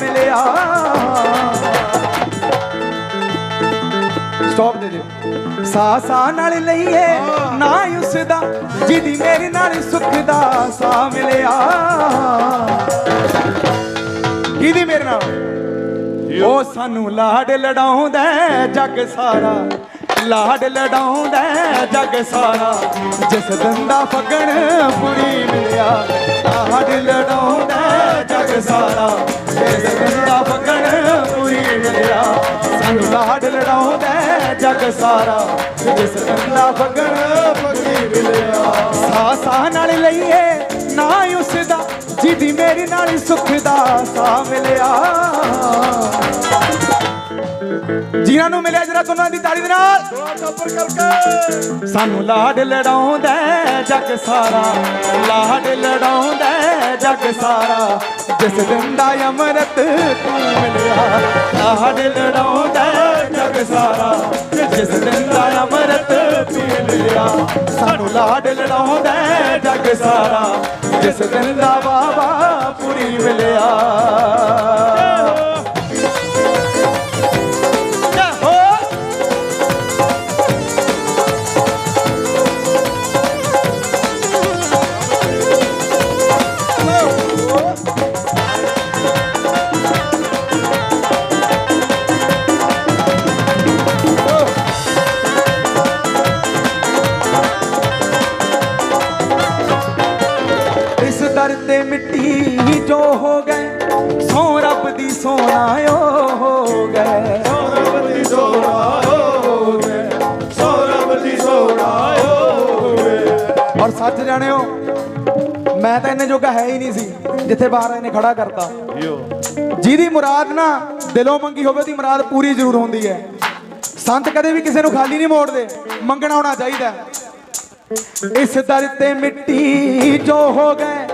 ਮਿਲਿਆ। ਸਟਾਪ ਦੇ ਦੇ ਸਾ ਸਾ ਨਾਲ ਲਈਏ, ਨਾ ਉਸ ਦਾ ਜਿਹਦੀ ਮੇਰੇ ਨਾਲ ਸੁੱਖ ਦਾ ਸਾ ਮਿਲਿਆ। ਕਿਹਦੀ ਮੇਰੇ ਨਾਲ। ਉਹ ਸਾਨੂੰ ਲਾਡ ਲੜਾਉਂਦਾ ਹੈ, ਜੱਗ ਸਾਰਾ। ਲਾਡ ਲੜਾਉਂਦਾ ਹੈ, ਜੱਗ ਸਾਰਾ। ਜਿਸ ਦੰਦਾ ਫਗਣ ਪੁਰੀ ਮਿਲਿਆ, ਲਾਡ ਲੜਾਉਂਦਾ ਜੱਗ ਸਾਰਾ ਜਿਸ ਦੰਦਾ ਫਗਣ ਪੁਰੀ ਮਿਲਿਆ ਸਾਨੂੰ ਲਾਡ ਲਡਾਉਂਦਾ ਹੈ ਸਾਰਾ। ਜਿਸ ਦੰਦਾ ਫਗਣ ਪੁਰੀ ਮਿਲਿਆ ਸਾ ਸਾ ਨਾਲ ਲਈਏ ਨਾ ਉਸ ਦਾ ਜਿਹਦੀ ਮੇਰੀ ਨਾਲ ਸੁੱਖ ਦਾ ਸਾ ਮਿਲਿਆ। ਜਿਨ੍ਹਾਂ ਨੂੰ ਮਿਲਿਆ, ਜਰਾ ਦੋਨਾਂ ਦੀ ਤਾੜੀ ਦੇ ਨਾਲ। ਸਾਨੂੰ ਲਾਡ ਲੜਾਉਂਦਾ ਜਗ ਸਾਰਾ। ਲਾਡ ਲੜਾਉਂਦਾ ਜਗ ਸਾਰਾ। ਜਿਸ ਦਿਨ ਦਾ ਅੰਮ੍ਰਿਤ, ਤੂੰ ਮਿਲਿਆ। ਲਾਡ ਲੜਾਉਂਦਾ ਹੈ ਸਾਰਾ। ਜਿਸ ਦਿਨ ਦਾ ਅੰਮ੍ਰਿਤ, ਤੂੰ ਮਿਲਿਆ। ਸਾਨੂੰ ਲਾਡ ਲੜਾਉਂਦਾ ਹੈ ਸਾਰਾ। ਜਿਸ ਦਿਨ ਦਾ ਬਾਬਾ, ਪੂਰੀ ਮਿਲਿਆ। ਇਸ ਦਰ ਤੇ ਮਿੱਟੀ ਜੋ ਹੋ ਗਏ ਸੋ ਰੱਬ ਦੀ ਸੋਨਾ ਹੋ ਗਏ। ਸੌਰਵ ਦੀ ਸੋਨਾ ਹੋ ਗਏ ਸੌਰਵ ਦੀ ਸੋਨਾ ਹੋ ਗਏ। ਔਰ ਸੱਚ ਜਾਣਿਓ ਮੈਂ ਤਾਂ ਇਹਨੇ ਜੋਗਾ ਹੈ ਹੀ ਨਹੀਂ ਸੀ ਜਿੱਥੇ ਬਾਹਰ ਇਹਨੇ ਖੜਾ ਕਰਤਾ। ਜਿਹਦੀ ਮੁਰਾਦ ਨਾ ਦਿਲੋਂ ਮੰਗੀ ਹੋਵੇ ਉਹਦੀ ਮੁਰਾਦ ਪੂਰੀ ਜ਼ਰੂਰ ਹੁੰਦੀ ਹੈ। ਸੰਤ ਕਦੇ ਵੀ ਕਿਸੇ ਨੂੰ ਖਾਲੀ ਨਹੀਂ ਮੋੜਦੇ ਮੰਗਣਾ ਆਉਣਾ ਚਾਹੀਦਾ। ਇਸ ਦਰ ਤੇ ਮਿੱਟੀ ਜੋ ਹੋ ਗਏ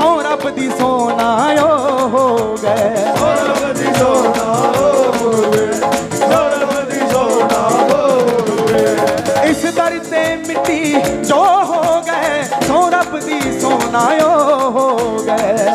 ਸੋ ਰੱਬ ਦੀ ਸੋਨਾ ਓ ਹੋ ਗਏ ਸੌਰਵ ਦੀ ਸੋਨਾ ਹੋ ਗਏ ਦੀ ਸੋਨਾ ਹੋ ਗਏ ਇਸ ਦਰ ਤੇ ਮਿੱਟੀ ਜੋ ਹੋ ਗਏ ਸੋ ਰੱਬ ਦੀ ਸੋਨਾ ਓ ਹੋ ਗਏ